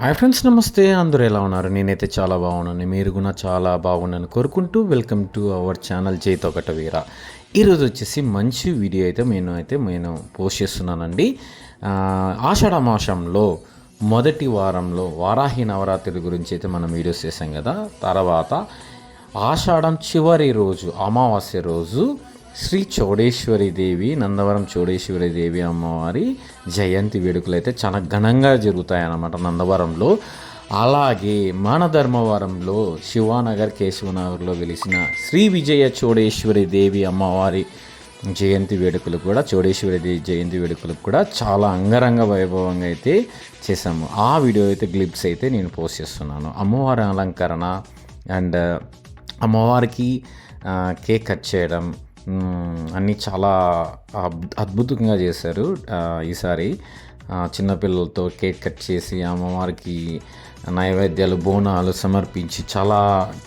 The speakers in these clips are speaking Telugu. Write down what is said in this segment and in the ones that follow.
హాయ్ ఫ్రెండ్స్ నమస్తే. అందరూ ఎలా ఉన్నారు? నేనైతే చాలా బాగున్నాను. మీరు కూడా చాలా బాగున్నాను. కోరుకుంటూ వెల్కమ్ టు అవర్ ఛానల్ చేతి ఒకట వీర ఈరోజు వచ్చేసి మంచి వీడియో అయితే నేను అయితే నేను పోస్ట్ చేస్తున్నానండి. ఆ, ఆషాఢ మాసంలో మొదటి వారంలో వారాహి నవరాత్రి గురించి అయితే మనం వీడియోస్ చేసాం కదా. తర్వాత ఆషాఢం చివరి రోజు అమావాస్య రోజు శ్రీ చౌడేశ్వరి దేవి నందవరం చౌడేశ్వరి దేవి అమ్మవారి జయంతి వేడుకలు అయితే చాలా ఘనంగా జరుగుతాయి అన్నమాట నందవరంలో. అలాగే మన ధర్మవరంలో శివానగర్ కేశవనగర్లో వెలిసిన శ్రీ విజయ చౌడేశ్వరి దేవి అమ్మవారి జయంతి వేడుకలు కూడా చౌడేశ్వరి దేవి జయంతి వేడుకలు కూడా చాలా అంగరంగ వైభవంగా అయితే చేశాము. ఆ వీడియో అయితే గ్లిప్స్ అయితే నేను పోస్ట్ చేస్తున్నాను. అమ్మవారి అలంకరణ అండ్ అమ్మవారికి కేక్ కట్ చేయడం అన్నీ చాలా అద్- అద్భుతంగా చేశారు ఈసారి. చిన్నపిల్లలతో కేక్ కట్ చేసి అమ్మవారికి నైవేద్యాలు బోనాలు సమర్పించి చాలా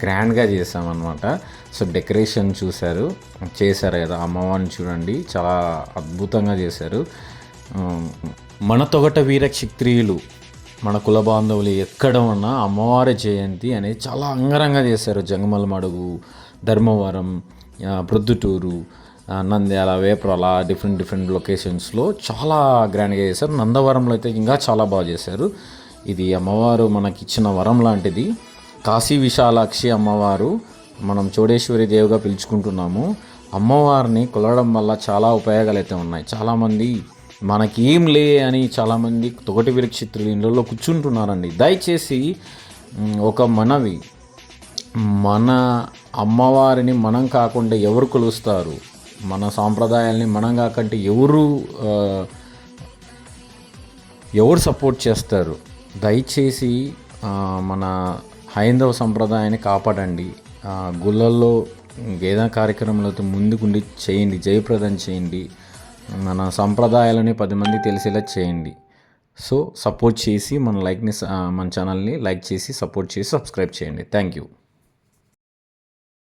గ్రాండ్గా చేసామన్నమాట సో డెకరేషన్ చూశారు చేశారు కదా అమ్మవారిని చూడండి చాలా అద్భుతంగా చేశారు. మన తొగట వీరక్షత్రియులు మన కుల బాంధవులు ఎక్కడ ఉన్నా అమ్మవారి జయంతి అనేది చాలా అంగరంగా చేశారు. జంగమల మడుగు ధర్మవరం ప్రొద్దుటూరు నంద్యాల వేప్రాల డిఫరెంట్ డిఫరెంట్ లొకేషన్స్లో చాలా గ్రాండ్గా చేశారు. నందవరంలో అయితే ఇంకా చాలా బాగా చేశారు. ఇది అమ్మవారు మనకి ఇచ్చిన వరం లాంటిది. కాశీ విశాలాక్షి అమ్మవారు మనం చోడేశ్వరి దేవుగా పిలుచుకుంటున్నాము. అమ్మవారిని కొలవడం వల్ల చాలా ఉపయోగాలు అయితే ఉన్నాయి. చాలామంది మనకి ఏం లే అని చాలామంది తొగటి విరక్షిత్రులు ఇళ్ళలో కూర్చుంటున్నారండి. దయచేసి ఒక మనవి మన అమ్మవారిని మనం కాకుండా ఎవరు కొలుస్తారు? మన సాంప్రదాయాల్ని మనం కాకుండా ఎవరు ఎవరు సపోర్ట్ చేస్తారు? దయచేసి మన హైందవ సంప్రదాయాన్ని కాపాడండి. గుళ్ళల్లో ఏదైనా కార్యక్రమాలతో ముందుకుండి చేయండి జయప్రదం చేయండి. మన సంప్రదాయాలని పది మంది తెలిసేలా చేయండి. సో సపోర్ట్ చేసి మన లైక్ని మన ఛానల్ని లైక్ చేసి సపోర్ట్ చేసి సబ్స్క్రైబ్ చేయండి. Thank you.